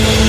Thank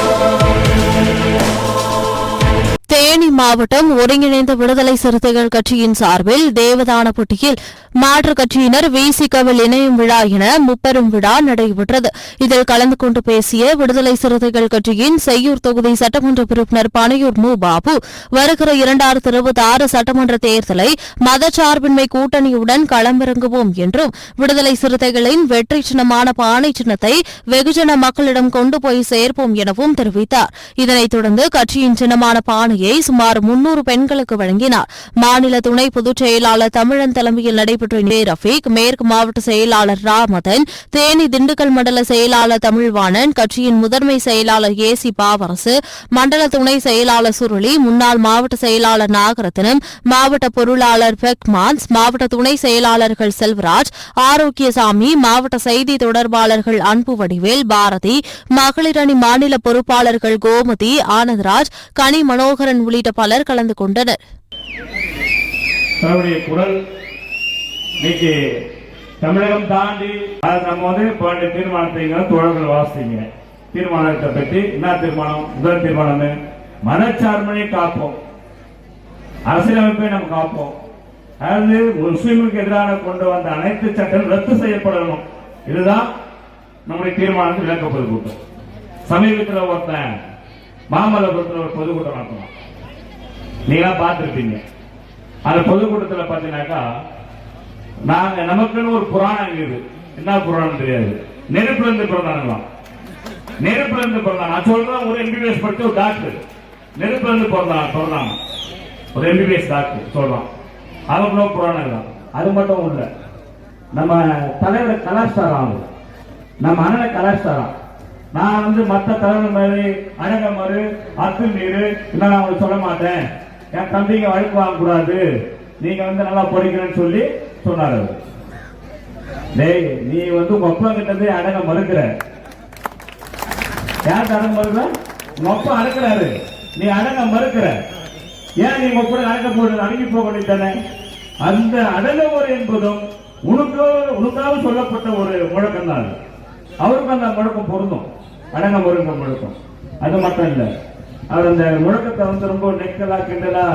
Theni மாவட்டம் ஒருங்கிணைந்த விடுதலை சிறுத்தைகள் கட்சியின் சார்பில் தேவதானப்பட்டியில் மாற்றுக் கட்சியினர் விசிகவில் இணையும் விழா என முப்பெரும் விழா நடைபெற்றது. இதில் கலந்து கொண்டு பேசிய விடுதலை சிறுத்தைகள் கட்சியின் செய்யூர் தொகுதி சட்டமன்ற உறுப்பினர் பனையூர் மு பாபு வருகிற இரண்டாயிரத்தி இருபத்தி ஆறு சட்டமன்ற தேர்தலை மதச்சார்பின்மை கூட்டணியுடன் களமிறங்குவோம் என்றும் விடுதலை சிறுத்தைகளின் வெற்றி சின்னமான பானை சின்னத்தை வெகுஜன மக்களிடம் கொண்டு போய் சேர்ப்போம் எனவும் தெரிவித்தார். இதனைத் தொடர்ந்து கட்சியின் சின்னமான பானையை சுமார் முன்னூறு பெண்களுக்கு வழங்கினார். மாநில துணை பொதுச் செயலாளர் தமிழன் தலைமையில் நடைபெற்ற ரஃபீக் மேற்கு மாவட்ட செயலாளர் ராமதன் தேனி திண்டுக்கல் மண்டல செயலாளர் தமிழ்வாணன் கட்சியின் முதன்மை செயலாளர் ஏ சி பாவரசு மண்டல துணை செயலாளர் சுருளி முன்னாள் மாவட்ட செயலாளர் நாகரத்னம் மாவட்ட பொருளாளர் பெக்மான்ஸ் மாவட்ட துணை செயலாளர்கள் செல்வராஜ் ஆரோக்கியசாமி மாவட்ட செய்தி தொடர்பாளர்கள் அன்பு வடிவேல் பாரதி மகளிர் அணி மாநில பொறுப்பாளர்கள் கோமதி ஆனந்தராஜ் கனி மனோகரன் உள்ளிட்ட பலர் கலந்து கொண்டனர். தமிழகம் தாண்டி நம்ம வந்து பன்னெண்டு தீர்மானத்தை தோழர்கள் வாசிங்க. தீர்மானத்தை பற்றி என்ன தீர்மானம்? முதல் தீர்மானம் மனச்சார்பினை காப்போம். அரசியலமைப்பை நம்ம காப்போம். அதாவது முஸ்லீமுக்கு எதிரான கொண்டு வந்த அனைத்து சட்டம் ரத்து செய்யப்படணும். இதுதான் நம்முடைய தீர்மானத்தில் விளக்கப்பது கூட்டம் சமீபத்தில் ஒருத்தன் மாமல்லபுரத்தில் ஒரு பொதுக்கூட்டம் நடத்தணும் நீங்களா பார்த்துருப்பீங்க. அந்த பொதுக்கூட்டத்தில் பார்த்தீங்கன்னாக்கா நாங்க நமக்குன்னு ஒரு புராணம் இருக்குது என்ன புராணம் தெரியாது. நெருப்புல இருந்து பிறந்தாங்களாம். நெருப்புல இருந்து பிறந்தாங்க. நான் சொல்றேன் ஒரு எம்பிபிஎஸ் படிச்ச ஒரு டாக்டர் நெருப்புல இருந்து பிறந்தாங்க ஒரு எம்பிபிஎஸ் டாக்டர் சொல்றான். அவங்களும் புராணம் தான் அது மட்டும் இல்லை நம்ம தலைவர் கலாச்சாரம் அவங்க நம்ம அண்ணன் கலாச்சாரம். நான் வந்து மற்ற தலைவர் மாதிரி அழக மறு அத்து நீர் நான் அவங்களுக்கு சொல்ல மாட்டேன். என் தம்பிங்க வழக்கு வாங்க கூடாது. நீங்க வந்து நல்லா படிக்கிறேன்னு சொல்லி சொன்னார் டேய் நீ வந்து உங்க அப்பா கிட்ட போய் அடங்க மறுக்கிற. யார் அடங்க மறுக்கிற? உங்க அப்பா நீ அடங்க மறுக்கிற. ஏன் நீ உங்க கூட அடங்க போடு அடங்கி போக வேண்டியதானே? அந்த அடங்குமுறை என்பதும் உனக்கு உனக்காக சொல்லப்பட்ட ஒரு முழக்கம் தான் அவருக்கும் அந்த முழக்கம் பொருந்தும். அடங்க முருங்க முழக்கம். அது மட்டும் இல்லை. அவர் அந்த முழக்கத்தை வந்து ரொம்ப நெக்கலா கிண்டலா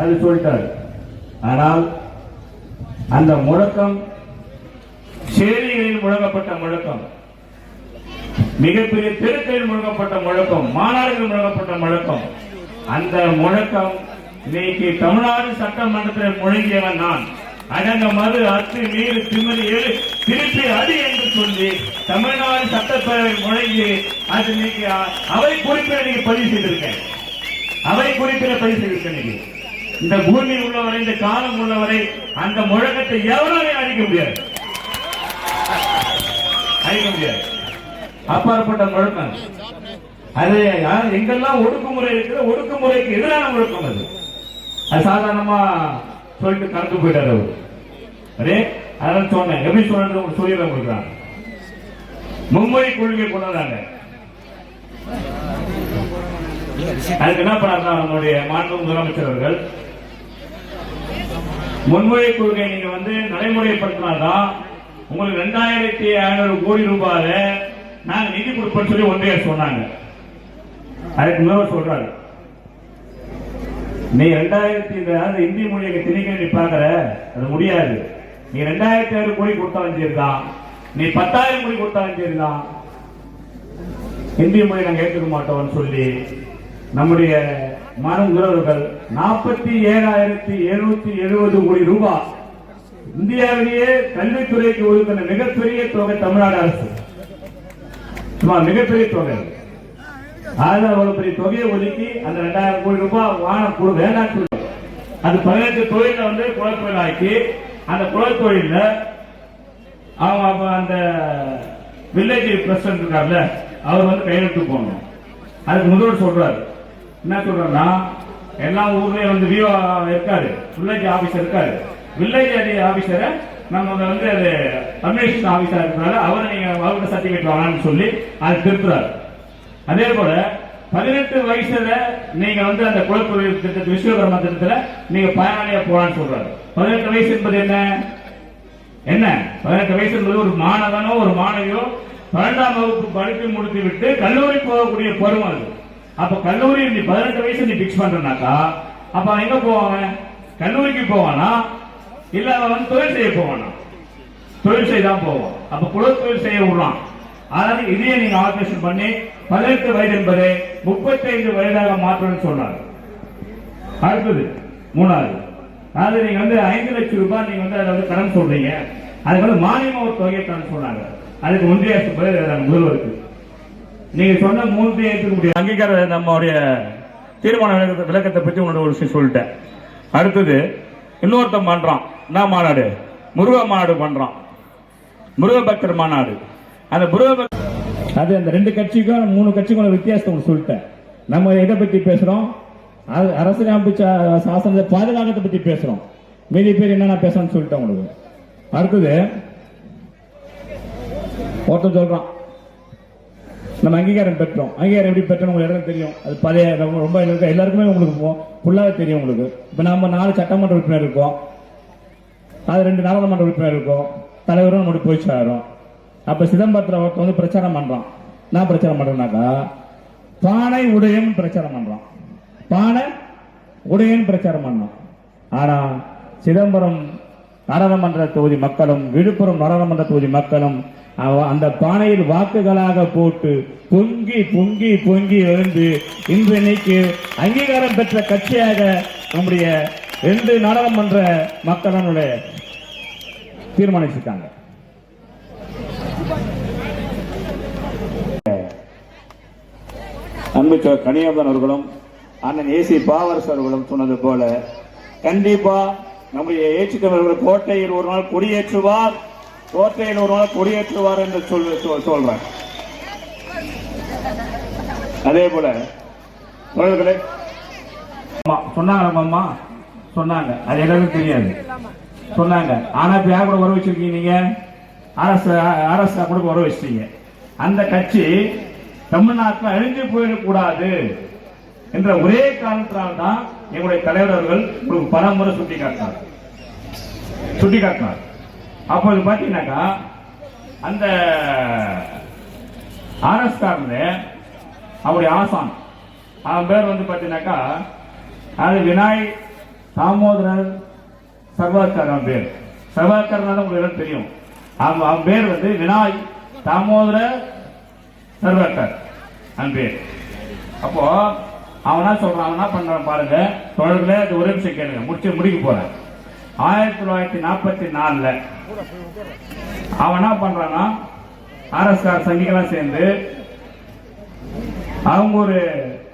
அது சொல்லிட்டாரு. ஆனால் அந்த முழக்கம் சேரிகளில் முழங்கப்பட்ட முழக்கம் மிகப்பெரிய தெருக்களில் முழங்கப்பட்ட முழக்கம் மாநாடுகள் முழங்கப்பட்ட முழக்கம் அந்த முழக்கம் இன்னைக்கு தமிழ்நாடு சட்டமன்றத்தில் முழங்கியவன் நான். அடங்க மது அத்து நீர் திமிரி ஏழு திருப்பி அடி என்று சொல்லி தமிழ்நாடு சட்டப்பேரவை முழங்கி அது நீங்க அவை குறிப்பிட நீங்க பதிவு செய்திருக்கேன். அவை குறிப்பிட பதிவு செய்திருக்கேன் இந்த பூமி உள்ளவரை இந்த காலம் உள்ளவரை அந்த முழக்கத்தை எவராலையும் அழிக்க முடியாது. அழிக்க முடியாது. அப்பாற்பட்ட முழக்கம். அது எங்கெல்லாம் ஒடுக்குமுறை இருக்கிற ஒடுக்குமுறைக்கு எதிரான முழக்கம் அது. அது சாதாரணமா சொல்லிட்டு கலந்து போயிட்டாரு அவர். அரே அதான் சொன்னேன். எப்படி சொன்னது சொல்லிடுறேன் உங்களுக்கு மும்முறை கொள்கை கொண்டு வந்தாங்க அதுக்கு என்ன பண்ணாங்க நம்மளுடைய மாண்பு முதலமைச்சர் அவர்கள் முன்மொழி கொள்கையை நீங்க வந்து நடைமுறைப்படுத்தினாதான் உங்களுக்கு ரெண்டாயிரத்தி ஐநூறு கோடி ரூபாயில நாங்க நிதி கொடுப்போம் சொல்லி ஒன்றிய சொன்னாங்க. அதுக்கு முதல்வர் சொல்றாரு. நீ ரெண்டாயிரத்தி அதாவது இந்தி மொழியை திணிக்க நீ பாக்குற அது முடியாது. நீ ரெண்டாயிரத்தி ஐநூறு கோடி கொடுத்தா வச்சிருக்கான் நீ பத்தாயிரம் கோடி கொடுத்தாலும் சரிதான். இந்திய மொழி நாங்க ஏற்றுக்க மாட்டோம்னு சொல்லி நம்முடைய மனம் உறவுகள் நாற்பத்தி ஏழாயிரத்தி எழுநூத்தி எழுபது கோடி ரூபாய் இந்தியாவிலேயே கல்வித்துறைக்கு ஒதுக்கின மிகப்பெரிய தொகை தமிழ்நாடு அரசு. சும்மா மிகப்பெரிய தொகை. அதுல அவ்வளவு பெரிய தொகையை ஒதுக்கி அந்த ரெண்டாயிரம் கோடி ரூபாய் வாங்க கொடு வேண்டாம்னு சொல்லி. அது பதினெட்டு தொழில வந்து குலத்தொழில் ஆக்கி அந்த குலத்தொழில அவங்க அப்ப அந்த வில்லேஜ் பிரசிடன்ட் இருக்கார்ல அவர் வந்து கையெழுத்து போகணும் அதுக்கு முதல்வர் சொல்றாரு. என்ன சொல்றாருன்னா எல்லா ஊர்லயும் வந்து விஓ இருக்காரு வில்லேஜ் ஆபீசர் இருக்காரு. வில்லேஜ் ஆபீசரை நம்ம வந்து அது அட்மினிஸ்ட்ரேஷன் ஆபீசர் இருக்கிறனால அவரை நீங்க அவருக்கு சர்டிபிகேட் வாங்கன்னு சொல்லி அதை திருத்துறாரு அதே போல பதினெட்டு வயசுல நீங்க வந்து அந்த குலத்தொழில் திட்டத்து விஸ்வகர்மா திட்டத்துல நீங்க பயனாளியா போலான்னு சொல்றாரு. பதினெட்டு வயசு என்பது என்ன? என்ன? பதினெட்டு வயசு என்பது ஒரு மாணவனோ ஒரு மாணவியோ பன்னெண்டாம் வகுப்பு படிப்பு முடித்து விட்டு கல்லூரி போகக்கூடிய பருவம் அது. அப்ப கல்லூரி நீ பதினெட்டு வயசு நீ பிக்ஸ் பண்றனாக்கா அப்ப அவன் எங்க போவாங்க கல்லூரிக்கு போவானா? இல்ல அவன் தொழில் செய்ய போவானா? தொழில் செய்ய தான் போவான். அப்ப தொழில் செய்ய விடுறான். அதாவது இதையே நீங்க ஆபரேஷன் பண்ணி பதினெட்டு வயது என்பதை முப்பத்தைந்து வயதாக மாற்றணும்னு சொன்னார். அடுத்தது மூணாவது. அதாவது நீங்க வந்து ஐந்து லட்சம் ரூபாய் நீங்க வந்து அதை வந்து கடன் சொல்றீங்க. அதுக்கு வந்து மானியமா ஒரு தொகையை கடன் சொன்னாங்க. அதுக்கு ஒன்றிய அரசு பதில் முதல்வருக்கு. நீங்க சொன்ன மூன்று ஏற்றுக்க முடியும் அங்கீகார நம்மளுடைய தீர்மான விளக்கத்தை விளக்கத்தை பற்றி உங்களோட ஒரு விஷயம் சொல்லிட்டேன். அடுத்தது இன்னொருத்தன் பண்றான். என்ன மாநாடு? முருக மாநாடு பண்றான். முருக பக்தர் மாநாடு. அந்த முருக அது அந்த ரெண்டு கட்சிக்கும் மூணு கட்சிக்கும் வித்தியாசத்தை சொல்லிட்டேன். நம்ம எதை பத்தி பேசுறோம்? அது அரசியலமைப்பு சாசனத்தை பாதுகாக்கத்தை பத்தி பேசுறோம். மீதி பேர் என்னென்ன பேசணும்னு சொல்லிட்டேன் உங்களுக்கு. அடுத்தது ஒருத்தன் சொல்றான் நம்ம அங்கீகாரம் பெற்றோம். அங்கீகாரம் எப்படி பெற்றோம் உங்களுக்கு தெரியும். அது பழைய ரொம்ப எல்லாருக்குமே உங்களுக்கு ஃபுல்லாகவே தெரியும் உங்களுக்கு. இப்போ நம்ம நாலு சட்டமன்ற உறுப்பினர் இருக்கோம். அது ரெண்டு நாடாளுமன்ற உறுப்பினர் இருக்கும். தலைவரும் நம்மளுடைய போய் சேரும். அப்போ சிதம்பரத்தில் ஒருத்தன் வந்து பிரச்சாரம் பண்ணுறான் நான் பிரச்சாரம் பண்ணுறேன்னாக்கா பானை உடையும் பிரச்சாரம் பண்ணுறான் பானை உடையும் பிரச்சாரம் பண்ணோம் ஆனால் சிதம்பரம் நாடாளுமன்ற தொகுதி மக்களும் விழுப்புரம் நாடாளுமன்ற தொகுதி மக்களும் அந்த பானையில் வாக்குகளாக போட்டு பொங்கி பொங்கி பொங்கி எழுந்து இன்று இன்னைக்கு அங்கீகாரம் பெற்ற கட்சியாக நம்முடைய ரெண்டு நாடாளுமன்ற மக்களுடைய தீர்மானிச்சிருக்காங்க. அன்பு சோ- கனியாபன் அவர்களும் அண்ணன் ஏசி பாவரசு அவர்களும் சொன்னது போல கண்டிப்பா நம்முடைய ஏற்றுக்கவர்கள் கோட்டையில் ஒரு நாள் கொடியேற்றுவார். கோட்டையில் ஒரு நாள் கொடியேற்றுவார் என்று சொல் சொல்- சொல்றேன் அதே போல தோழர்களே ஆமா, சொன்னாங்க அம்மா சொன்னாங்க. அது எல்லாருக்கும் தெரியாது. சொன்னாங்க. ஆனா இப்ப யார் கூட வர வச்சிருக்கீங்க நீங்க? அரசு அரசு கூட வர வச்சிட்டீங்க. அந்த கட்சி தமிழ்நாட்டில் அழிஞ்சு போயிடக்கூடாது என்ற ஒரே காரணத்தினால்தான் தான் எங்களுடைய தலைவர் அவர்கள் உங்களுக்கு பல முறை சுட்டி காட்டினார். சுட்டி காட்டினார். அப்போது பார்த்தீங்கன்னாக்கா அந்த ஆர்எஸ் அவருடைய ஆசான் அவன் பேர் வந்து பார்த்தீங்கன்னாக்கா அது வினாய் தாமோதரர் சர்வாக்கர் அவன் பேர். சர்வாக்கர்னால உங்களுக்கு தெரியும். அவன் அவன் பேர் வந்து வினாய் தாமோதர சர்வாக்கர் அவன் பேர். அப்போது அவனா என்ன சொல்றான் அவன் பண்றான் பாருங்க. தொடர்களே அது ஒரு நிமிஷம் கேளுங்க. முடிச்சு முடிக்க போறேன். ஆயிரத்தி தொள்ளாயிரத்தி நாற்பத்தி நாலுல அவனா பண்றான்னா ஆர்எஸ்ஆர் சங்கிகளாம் சேர்ந்து அவங்க ஒரு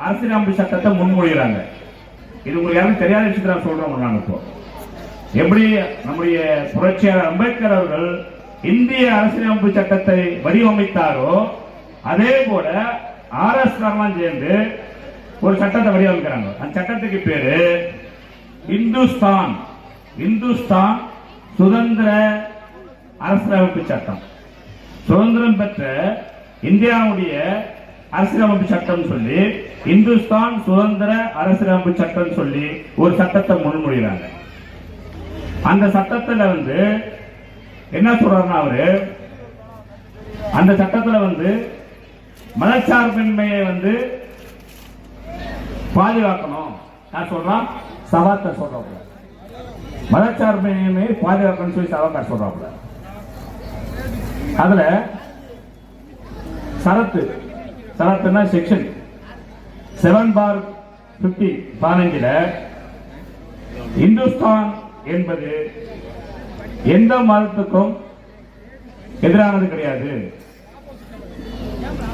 அரசியலமைப்பு சட்டத்தை முன்மொழிகிறாங்க. இது உங்களுக்கு யாரும் தெரியாத விஷயத்தை நான் சொல்றோம் நான் இப்போ எப்படி நம்முடைய புரட்சியாளர் அம்பேத்கர் அவர்கள் இந்திய அரசியலமைப்பு சட்டத்தை வடிவமைத்தாரோ அதே போல ஆர் எஸ் சேர்ந்து ஒரு சட்டத்தை வடிவமைக்கிறாங்க. அந்த சட்டத்துக்கு பேரு இந்துஸ்தான். இந்துஸ்தான் சுதந்திர அரசியலமைப்பு சட்டம். சுதந்திரம் பெற்ற இந்தியாவுடைய அரசியலமைப்பு சட்டம் சொல்லி இந்துஸ்தான் சுதந்திர அரசியலமைப்பு சட்டம் சொல்லி ஒரு சட்டத்தை முன்மொழிகிறாங்க. அந்த சட்டத்தில் வந்து என்ன சொல்றாருன்னா அவரு? அந்த சட்டத்தில் வந்து மதச்சார்பின்மையை வந்து பாதுகாக்கணும். நான் சொல்றான் சவாத்த சொல்றாப்புல மதச்சார்பின்மையை பாதுகாக்கணும்னு சொல்லி சவாக்கார் சொல்றாப்புல அதுல சரத்து சரத்துனா செக்ஷன் செவன் பார் பிப்டி பதினஞ்சுல இந்துஸ்தான் என்பது எந்த மதத்துக்கும் எதிரானது கிடையாது.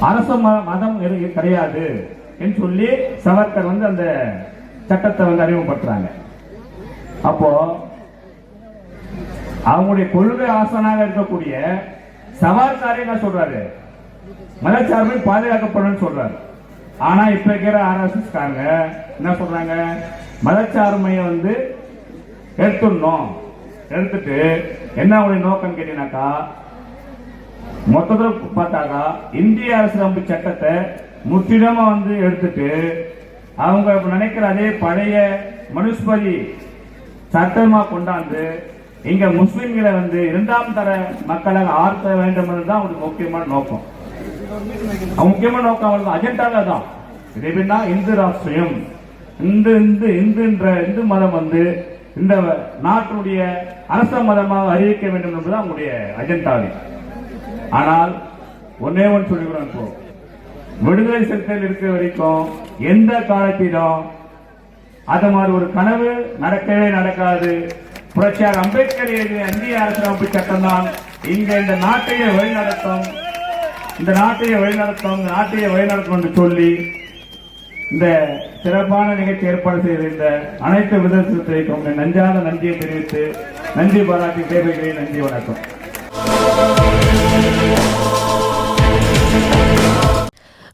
அரச மதம் எது- கிடையாது. என்று சொல்லி சவர்கர் வந்து அந்த சட்டத்தை வந்து அறிமுகப்படுத்துறாங்க. அப்போ அவங்களுடைய கொள்கை ஆசனாக இருக்கக்கூடிய சவார்காரே என்ன சொல்றாரு? மதச்சார்பை பாதுகாக்கப்படும் சொல்றாரு. ஆனா இப்ப இருக்கிற ஆர்எஸ்எஸ் காரங்க என்ன சொல்றாங்க? மதச்சார்மையை வந்து எடுத்துடணும். எடுத்துட்டு என்ன அவங்களுடைய நோக்கம் கேட்டீங்கன்னாக்கா மொத்தத்தில் பார்த்தாக்கா இந்திய அரசியலமைப்பு சட்டத்தை முற்றிலுமா வந்து எடுத்துட்டு அவங்க இப்போ நினைக்கிற அதே பழைய மனுஸ்மதி சட்டமா கொண்டாந்து இங்க முஸ்லிம்களை வந்து இரண்டாம் தர மக்களாக ஆர்த்த வேண்டும் தான் அவங்களுக்கு முக்கியமான நோக்கம். முக்கியமான நோக்கம் அவங்களுக்கு அஜெண்டால தான். இது எப்படின்னா இந்து ராஷ்டிரியம் இந்து இந்து இந்துன்ற இந்து மதம் வந்து இந்த நாட்டினுடைய அரச மதமாக அறிவிக்க வேண்டும் என்பது அவங்களுடைய அஜெண்டாவே. ஆனால் ஒன்னே ஒன்று சொல்லிக்கிறோம் இப்போ. விடுதலை சிறுத்தைகள் இருக்கிற வரைக்கும் எந்த காலத்திலும் அது மாதிரி ஒரு கனவு நடக்கவே நடக்காது. புரட்சியார் அம்பேத்கர் எழுதிய இந்திய அரசியலமைப்பு சட்டம் தான் இங்க இந்த நாட்டையே வழிநடத்தும். இந்த நாட்டையே வழிநடத்தும் இந்த நாட்டையே வழிநடத்தும் என்று சொல்லி இந்த சிறப்பான நிகழ்ச்சி ஏற்பாடு செய்த இந்த அனைத்து விதத்திற்கும் சிறுத்தைக்கும் நன்றியை தெரிவித்து நன்றி பாராட்டி தேவைகளை நன்றி வணக்கம்.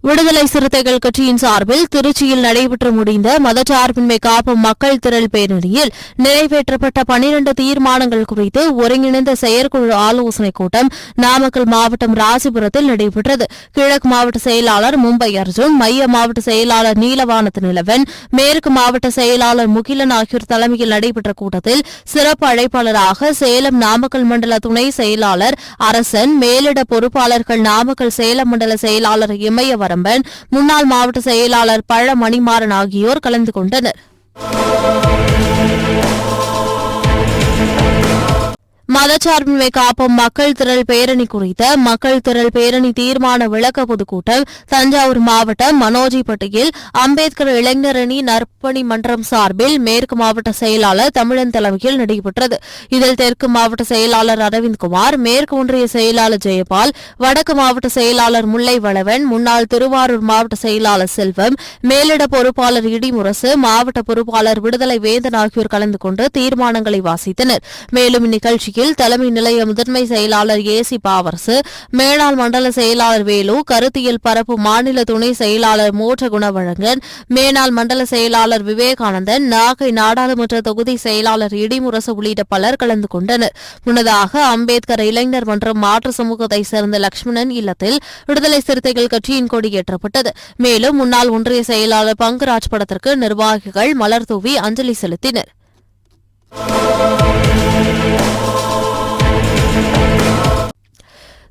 விடுதலை சிறுத்தைகள் கட்சியின் சார்பில் திருச்சியில் நடைபெற்று முடிந்த மதச்சார்பின்மை காப்பும் மக்கள் திரள் பேரணியில் நிறைவேற்றப்பட்ட பனிரண்டு தீர்மானங்கள் குறித்து ஒருங்கிணைந்த செயற்குழு ஆலோசனைக் கூட்டம் நாமக்கல் மாவட்டம் ராசிபுரத்தில் நடைபெற்றது. கிழக்கு மாவட்ட செயலாளர் மும்பை அர்ஜுன் மைய மாவட்ட செயலாளர் நீலவானத்து நிலவன் மேற்கு மாவட்ட செயலாளர் முகிலன் ஆகியோர் தலைமையில் நடைபெற்ற கூட்டத்தில் சிறப்பு அழைப்பாளராக சேலம் நாமக்கல் மண்டல துணை செயலாளர் அரசன் மேலிட பொறுப்பாளர்கள் நாமக்கல் சேலம் மண்டல செயலாளர் கடம்பன் முன்னாள் மாவட்ட செயலாளர் பழ மணிமாறன் ஆகியோர் கலந்து கொண்டனர். மதச்சார்பின்மை காப்போம் மக்கள் திரள் பேரணி குறித்த மக்கள் திரள் பேரணி தீர்மான விளக்க பொதுக்கூட்டம் தஞ்சாவூர் மாவட்டம் மனோஜிப்பட்டியில் அம்பேத்கர் இளைஞரணி நற்பணி மன்றம் சார்பில் மேற்கு மாவட்ட செயலாளர் தமிழன் தலைமையில் நடைபெற்றது. இதில் தெற்கு மாவட்ட செயலாளர் அரவிந்த்குமார் மேற்கு ஒன்றிய செயலாளர் ஜெயபால் வடக்கு மாவட்ட செயலாளர் முல்லை வளவன் முன்னாள் திருவாரூர் மாவட்ட செயலாளர் செல்வம் மேலிட பொறுப்பாளர் இடிமுரசு மாவட்ட பொறுப்பாளர் விடுதலை வேந்தன் ஆகியோர் கலந்து கொண்டு தீர்மானங்களை வாசித்தனர். மேலும் இந்நிகழ்ச்சியில் தலைமை நிலைய முதன்மை செயலாளர் ஏசி பாவரசு மேலாள் மண்டல செயலாளர் வேலு கருத்தியல் பரப்பு மாநில துணை செயலாளர் மூற்ற குணவழங்கன் மேனாள் மண்டல செயலாளர் விவேகானந்தன் நாகை நாடாளுமன்ற தொகுதி செயலாளர் இடிமுரசு உள்ளிட்ட பலர் கலந்து கொண்டனர். முன்னதாக அம்பேத்கர் இளைஞர் மன்றம் மாற்று சமூகத்தை சேர்ந்த லட்சுமணன் இல்லத்தில் விடுதலை சிறுத்தைகள் கட்சியின் கொடியேற்றப்பட்டது. மேலும் முன்னாள் ஒன்றிய செயலாளர் பங்குராஜ் படத்திற்கு நிர்வாகிகள் மலர் தூவி அஞ்சலி செலுத்தினர்.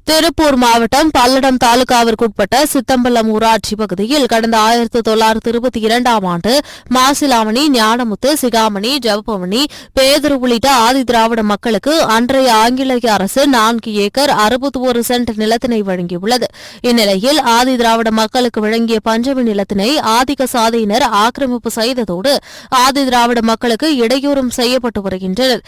திருப்பூர் மாவட்டம் பல்லடம் தாலுகாவிற்குட்பட்ட சித்தம்பலம் ஊராட்சி பகுதியில் கடந்த ஆயிரத்தி தொள்ளாயிரத்தி இருபத்தி இரண்டாம் ஆண்டு மாசிலாமணி ஞானமுத்து சிகாமணி ஜவபமணி பேதர் உள்ளிட்ட ஆதி திராவிட மக்களுக்கு அன்றைய ஆங்கிலேய அரசு நான்கு ஏக்கர் அறுபத்தி ஒரு சென்ட் நிலத்தினை வழங்கியுள்ளது. இந்நிலையில் ஆதி திராவிட மக்களுக்கு வழங்கிய பஞ்சமி நிலத்தினை ஆதிக்க சாதியினர் ஆக்கிரமிப்பு செய்ததோடு ஆதி திராவிட மக்களுக்கு இடையூறும் செய்யப்பட்டு வருகின்றனர்.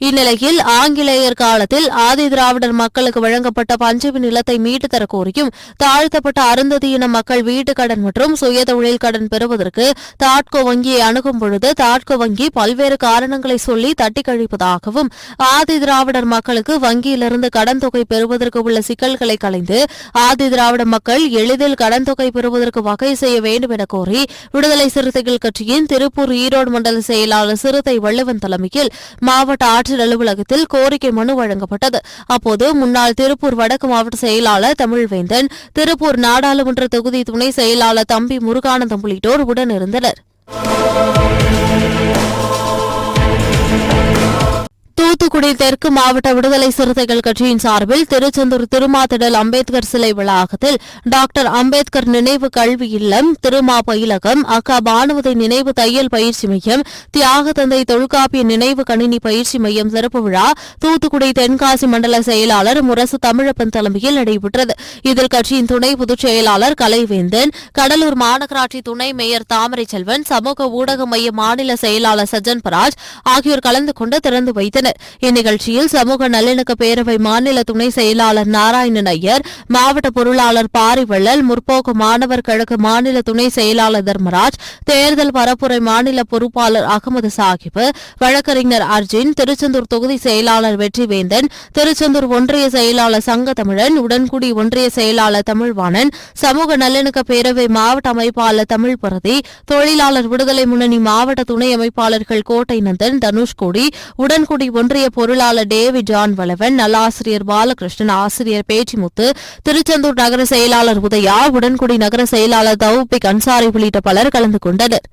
இந்நிலையில் ஆங்கிலேயர் காலத்தில் ஆதி திராவிடர் மக்களுக்கு வழங்கப்பட்ட பஞ்சமி நிலத்தை மீட்டுத் கோரியும் தாழ்த்தப்பட்ட அருந்ததியின மக்கள் வீட்டுக் கடன் மற்றும் சுயதொழில் கடன் பெறுவதற்கு தாட்கோ வங்கியை அணுகும் பொழுது தாட்கோ வங்கி பல்வேறு காரணங்களை சொல்லி தட்டி கழிப்பதாகவும் ஆதி திராவிடர் மக்களுக்கு வங்கியிலிருந்து கடன் தொகை பெறுவதற்கு உள்ள சிக்கல்களை களைந்து ஆதி திராவிட மக்கள் எளிதில் கடன் தொகை பெறுவதற்கு வகை செய்ய வேண்டும் என கோரி விடுதலை சிறுத்தைகள் கட்சியின் திருப்பூர் ஈரோடு மண்டல செயலாளர் சிறுத்தை வள்ளுவன் தலைமையில் மாவட்ட ஆட்சியர் அலுவலகத்தில் கோரிக்கை மனு வழங்கப்பட்டது. அப்போது முன்னாள் திருப்பூர் வடக்கு மாவட்ட செயலாளர் தமிழ்வேந்தன் திருப்பூர் நாடாளுமன்ற தொகுதி துணை செயலாளர் தம்பி முருகானந்தம் உள்ளிட்டோர் உடனிருந்தனர். தூத்துக்குடி தெற்கு மாவட்ட விடுதலை சிறுத்தைகள் கட்சியின் சார்பில் திருச்செந்தூர் திருமாத்திடல் அம்பேத்கர் சிலை வளாகத்தில் டாக்டர் அம்பேத்கர் நினைவு கல்வி இல்லம் திருமா பயிலகம் அக்கா பானுவதை நினைவு தையல் பயிற்சி மையம் தியாக தந்தை தொல்காப்பிய நினைவு கணினி பயிற்சி மையம் சிறப்பு விழா தூத்துக்குடி தென்காசி மண்டல செயலாளர் முரசு தமிழப்பன் தலைமையில் நடைபெற்றது. இதில் கட்சியின் துணை பொதுச் செயலாளர் கலைவேந்தன் கடலூர் மாநகராட்சி துணை மேயர் தாமரை செல்வன் சமூக ஊடக மைய மாநில செயலாளர் சஜ்ஜன் பராஜ் ஆகியோர் கலந்து கொண்டு திறந்து வைத்தனர். இந்நிகழ்ச்சியில் சமூக நல்லிணக்க பேரவை மாநில துணை செயலாளர் நாராயணன் ஐயர் மாவட்ட பொருளாளர் பாரிவள்ளல் முற்போக்கு மாணவர் கழக மாநில துணை செயலாளர் தர்மராஜ் தேர்தல் பரப்புரை மாநில பொறுப்பாளர் அகமது சாஹிப் வழக்கறிஞர் அர்ஜுன் திருச்செந்தூர் தொகுதி செயலாளர் வெற்றிவேந்தன் திருச்செந்தூர் ஒன்றிய செயலாளர் சங்க தமிழன் உடன்குடி ஒன்றிய செயலாளர் தமிழ்வாணன் சமூக நல்லிணக்க பேரவை மாவட்ட அமைப்பாளர் தமிழ் பரதி தொழிலாளர் விடுதலை முன்னணி மாவட்ட துணை அமைப்பாளர்கள் கோட்டை நந்தன் தனுஷ்கோடி உடன்குடி ஒன்றிய பொருளாளர் டேவிட் ஜான் வளவன் நல்லாசிரியர் பாலகிருஷ்ணன் ஆசிரியர் பேச்சிமுத்து திருச்செந்தூர் நகர செயலாளர் உதயா உடன்குடி நகர செயலாளர் தவுபிக் அன்சாரி உள்ளிட்ட பலர் கலந்து கொண்டனர்.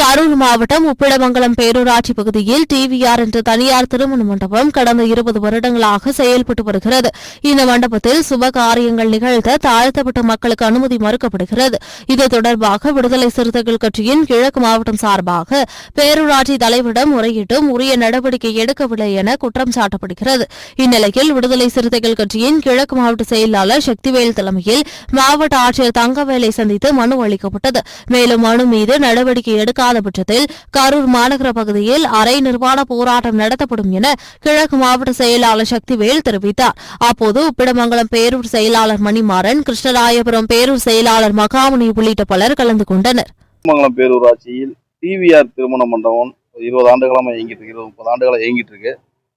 கரூர் மாவட்டம் உப்பிடமங்கலம் பேரூராட்சி பகுதியில் டிவிஆர் என்ற தனியார் திருமண மண்டபம் கடந்த இருபது வருடங்களாக செயல்பட்டு வருகிறது. இந்த மண்டபத்தில் சுப காரியங்கள் நிகழ்த்த தாழ்த்தப்பட்ட மக்களுக்கு அனுமதி மறுக்கப்படுகிறது. இது தொடர்பாக விடுதலை சிறுத்தைகள் கட்சியின் கிழக்கு மாவட்டம் சார்பாக பேரூராட்சி தலைவரிடம் முறையிட்டும் உரிய நடவடிக்கை எடுக்கவில்லை என குற்றம் சாட்டப்படுகிறது. இந்நிலையில் விடுதலை சிறுத்தைகள் கட்சியின் கிழக்கு மாவட்ட செயலாளர் சக்திவேல் தலைமையில் மாவட்ட ஆட்சியர் தங்கவேலை சந்தித்து மனு அளிக்கப்பட்டது. மேலும் மனு மீது நடவடிக்கை இல்லாத பட்சத்தில் கரூர் மாநகர பகுதியில் அரை நிர்வாண போராட்டம் நடத்தப்படும் என கிழக்கு மாவட்ட செயலாளர் சக்திவேல் தெரிவித்தார். அப்போது உப்பிடமங்கலம் பேரூர் செயலாளர் மணிமாறன் கிருஷ்ணராயபுரம் பேரூர் செயலாளர் மகாமுனி உள்ளிட்ட பலர் கலந்து கொண்டனர். மங்கலம் பேரூராட்சியில் டிவிஆர் திருமண மண்டபம் இருபது ஆண்டுகளமா இயங்கிட்டு இருக்கு இருபது முப்பது ஆண்டுகளாக இயங்கிட்டு இருக்கு.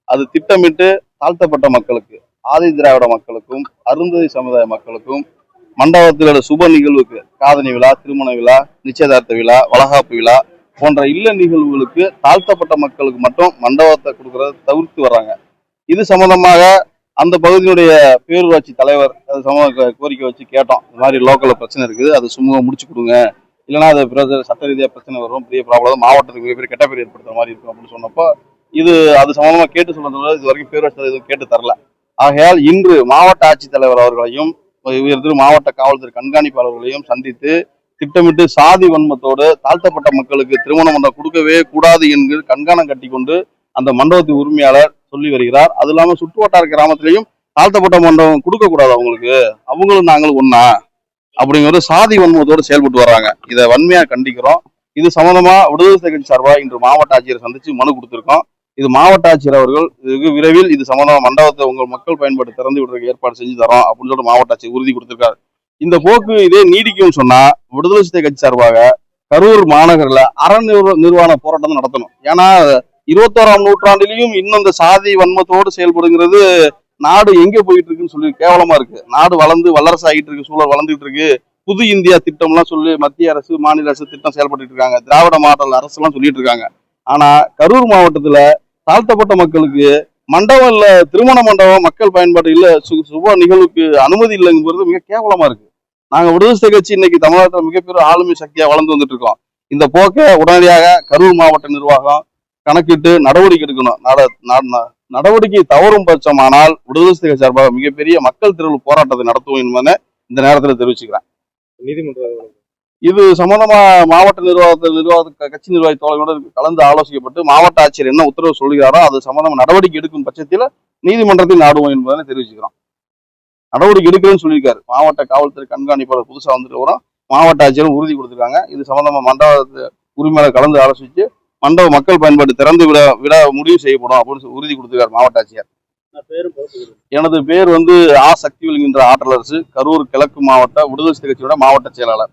அது திட்டமிட்டு தாழ்த்தப்பட்ட மக்களுக்கு ஆதி திராவிட மக்களுக்கும் அருந்ததி சமுதாய மக்களுக்கும் மண்டபத்திலோட சுப நிகழ்வுக்கு காதணி விழா திருமண விழா நிச்சயதார்த்த விழா வளகாப்பு விழா போன்ற இல்ல நிகழ்வுகளுக்கு தாழ்த்தப்பட்ட மக்களுக்கு மட்டும் மண்டபத்தை கொடுக்கறத தவிர்த்து வர்றாங்க. இது சம்பந்தமாக அந்த பகுதியினுடைய பேரூராட்சி தலைவர் அது சம்பந்த கோரிக்கை வச்சு கேட்டோம். இந்த மாதிரி லோக்கல்ல பிரச்சனை இருக்குது அது சுமூகம் முடிச்சு கொடுங்க. இல்லைன்னா அது பிறகு சட்ட ரீதியாக பிரச்சனை வரும் பெரிய ப்ராப்ளம் மாவட்டத்துக்கு மிகப்பெரிய கெட்ட பேர் ஏற்படுத்துற மாதிரி இருக்கும் அப்படின்னு சொன்னப்போ இது அது சம்பந்தமாக கேட்டு சொல்றது இது வரைக்கும் பேரூராட்சி தலைவர் எதுவும் கேட்டு தரல. ஆகையால் இன்று மாவட்ட ஆட்சித்தலைவர் அவர்களையும் உயர்திரு மாவட்ட காவல்துறை கண்காணிப்பாளர்களையும் சந்தித்து திட்டமிட்டு சாதி வன்மத்தோடு தாழ்த்தப்பட்ட மக்களுக்கு திருமண மண்டபம் கொடுக்கவே கூடாது என்று கண்காணம் கட்டி கொண்டு அந்த மண்டபத்தின் உரிமையாளர் சொல்லி வருகிறார். அது இல்லாம சுற்றுவட்டார கிராமத்திலையும் தாழ்த்தப்பட்ட மண்டபம் கொடுக்க கூடாது அவங்களுக்கு. அவங்களும் நாங்களும் ஒண்ணா. அப்படிங்கிற சாதி வன்மத்தோடு செயல்பட்டு வர்றாங்க. இதை வன்மையா கண்டிக்கிறோம். இது சம்பந்தமா விடுதலை கட்சி சார்பாக இன்று மாவட்ட ஆட்சியரை சந்திச்சு மனு கொடுத்துருக்கோம். இது மாவட்ட ஆட்சியர் அவர்கள் வெகு விரைவில் இது சம்பந்தமான மண்டபத்தை உங்கள் மக்கள் பயன்பாடு திறந்து விடுறதுக்கு ஏற்பாடு செஞ்சு தரோம் அப்படின்னு சொல்லிட்டு மாவட்ட ஆட்சியர் உறுதி கொடுத்திருக்காரு. இந்த போக்கு இதே நீடிக்கும்னு சொன்னா விடுதலை சித்தை கட்சி சார்பாக கரூர் மாநகரில் அரண் நிர்வாண போராட்டம் நடத்தணும். ஏன்னா இருபத்தோராம் நூற்றாண்டிலையும் இன்னும் இந்த சாதி வன்மத்தோடு செயல்படுங்கிறது நாடு எங்க போயிட்டு இருக்குன்னு சொல்லி கேவலமா இருக்கு. நாடு வளர்ந்து வல்லரசு ஆகிட்டு இருக்கு சூழல் வளர்ந்துட்டு இருக்கு புது இந்தியா திட்டம்லாம் சொல்லி மத்திய அரசு மாநில அரசு திட்டம் செயல்பட்டு இருக்காங்க. திராவிட மாடல் அரசு எல்லாம் சொல்லிட்டு இருக்காங்க. ஆனா கரூர் மாவட்டத்துல தாழ்த்தப்பட்ட மக்களுக்கு மண்டபம் இல்ல திருமண மண்டபம் மக்கள் பயன்பாடு இல்ல சு- சுப நிகழ்வுக்கு அனுமதி இல்லைங்கிறது மிக கேவலமா இருக்கு. நாங்க விடுதலை கட்சி இன்னைக்கு தமிழ்நாட்டில் மிகப்பெரிய ஆளுமை சக்தியா வளர்ந்து வந்துட்டு இருக்கோம். இந்த போக்கை உடனடியாக கரூர் மாவட்ட நிர்வாகம் கணக்கிட்டு நடவடிக்கை எடுக்கணும். நட- ந- ந- நடவடிக்கை தவறும் பட்சமானால் விடுதலை கட்சி சார்பாக மிகப்பெரிய மக்கள் திரள் போராட்டத்தை நடத்துவோம் என்பதை இந்த நேரத்தில் தெரிவிச்சுக்கிறேன். இது சம்பந்தமா மாவட்ட நிர்வாகத்தை நிர்வாக கட்சி நிர்வாகி தோழர்களோட கலந்து ஆலோசிக்கப்பட்டு மாவட்ட ஆட்சியர் என்ன உத்தரவு சொல்கிறாரோ அது சம்பந்தமா நடவடிக்கை எடுக்கும் பட்சத்தில் நீதிமன்றத்தில் நாடுவோம் என்பதை தெரிவிச்சுக்கிறோம். நடவடிக்கை எடுக்கிறேன்னு சொல்லியிருக்காரு. மாவட்ட காவல்துறை கண்காணிப்பாளர் புதுசா வந்துட்டு வரோம் மாவட்ட ஆட்சியரும் உறுதி கொடுத்திருக்காங்க. இது சம்பந்தமா மண்டப உரிமையாளர் கலந்து ஆலோசிச்சு மண்டப மக்கள் பயன்பாடு திறந்து விட விட முடிவு செய்யப்படும் அப்படின்னு உறுதி கொடுத்திருக்காரு மாவட்ட ஆட்சியர். எனது பேர் வந்து ஆ. சக்திவேல் என்கின்ற ஆற்றலரசு கரூர் கிழக்கு மாவட்ட விடுதலை கட்சியோட மாவட்ட செயலாளர்.